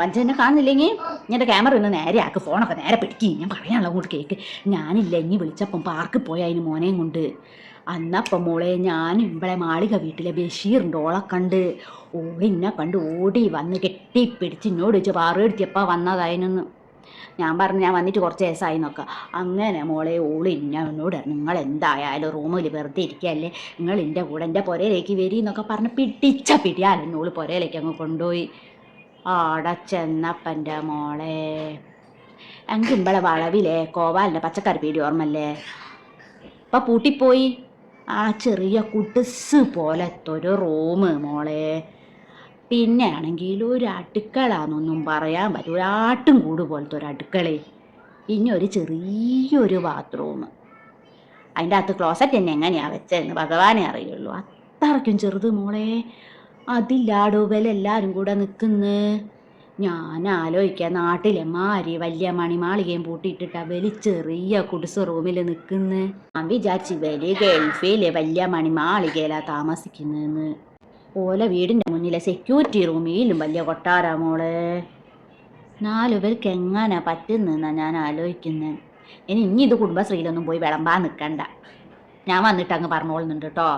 വഞ്ചനെ കാണുന്നില്ലെങ്കിൽ എന്റെ ക്യാമറ ഒന്ന് നേരെ ആക്ക് ഫോണൊക്കെ നേരെ പിടിക്കും. ഞാൻ പറയാനുള്ള അങ്ങോട്ട് കേക്ക്. ഞാനില്ല ഇനി വിളിച്ചപ്പം പാർക്കിൽ പോയി അതിന് മോനെയും കൊണ്ട്. അന്നപ്പം മോളെ ഞാൻ ഇവിടെ മാളിക വീട്ടിലെ ബഷീറിന്റെ ഓളെ കണ്ട്. ഓൾ ഇന്നെ കണ്ട് ഓടി വന്ന് കെട്ടി കെട്ടിപ്പിടിച്ച് എന്നോട് ചോദിച്ചു പാറെടുത്തിയപ്പോൾ വന്നതായിരുന്നു ഞാൻ പറഞ്ഞു ഞാൻ വന്നിട്ട് കുറച്ച് ദിവസമായി നോക്കാം. അങ്ങനെ മോളെ ഓൾ എന്നോട് നിങ്ങൾ എന്തായാലും റൂമിൽ വെറുതെ ഇരിക്കുകയല്ലേ നിങ്ങൾ എന്റെ കൂടെ എന്റെ പുരയിലേക്ക് വരി എന്നൊക്കെ പറഞ്ഞ് പിടിച്ച പിടിയാലും എന്നോൾ പുരയിലേക്ക് അങ്ങ് കൊണ്ടുപോയി. ആടെ ചെന്നപ്പന്റെ മോളെ. എനിക്ക് ഇമ്പളെ വളവിലെ കോവാലിന്റെ പച്ചക്കറി പീടി ഓർമ്മല്ലേ? ഇപ്പം പൂട്ടിപ്പോയി. ആ ചെറിയ കുട്ടിസ് പോലത്തെ ഒരു റൂം മോളെ. പിന്നെ ആണെങ്കിൽ ഒരു അടുക്കളാന്നൊന്നും പറയാൻ പറ്റും. ഒരു ആട്ടും കൂട് പോലത്തെ ഒരു അടുക്കളേ. പിന്നെ ഒരു ചെറിയൊരു ബാത്റൂം. അതിന്റെ അകത്ത് ക്ലോസറ്റ് തന്നെ എങ്ങനെയാണ് വെച്ചതെന്ന് ഭഗവാനെ അറിയുള്ളൂ. അത്രയ്ക്കും ചെറുത് മോളെ. അതില്ലാടോ എല്ലാരും കൂടെ നിൽക്കുന്നു. ഞാൻ ആലോചിക്കാം നാട്ടിലെ മാരി വലിയ മണിമാളികയും പൂട്ടിയിട്ടിട്ടാ വലി ചെറിയ കുടിസ് റൂമിൽ നിൽക്കുന്നു. ഞാൻ വിചാരിച്ച് വലിയ ഗൾഫിലെ വലിയ മണിമാളികയിലാ താമസിക്കുന്നതെന്ന്. ഓല വീടിന്റെ മുന്നിലെ സെക്യൂരിറ്റി റൂമിലും വലിയ കൊട്ടാരാ മോളെ. നാലുപേർക്ക് എങ്ങനെ പറ്റുന്നെന്നാ ഞാൻ ആലോചിക്കുന്നത് ഇനി ഇനി ഇത് കുടുംബശ്രീയിലൊന്നും പോയി വിളമ്പാൻ നിൽക്കണ്ട ഞാൻ വന്നിട്ട് അങ്ങ് പറഞ്ഞോളുന്നുണ്ട് കേട്ടോ.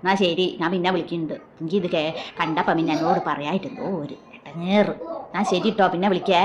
എന്നാ ശരി ഞാൻ പിന്നെ വിളിക്കുന്നുണ്ട്. എനിക്ക് ഇത് കേ കണ്ടപ്പം പിന്നെ എന്നോട് പറയായിട്ടുണ്ടോ ഒരു എട്ടങ്ങേറ് എന്നാ ശരി കേട്ടോ പിന്നെ വിളിക്കേ.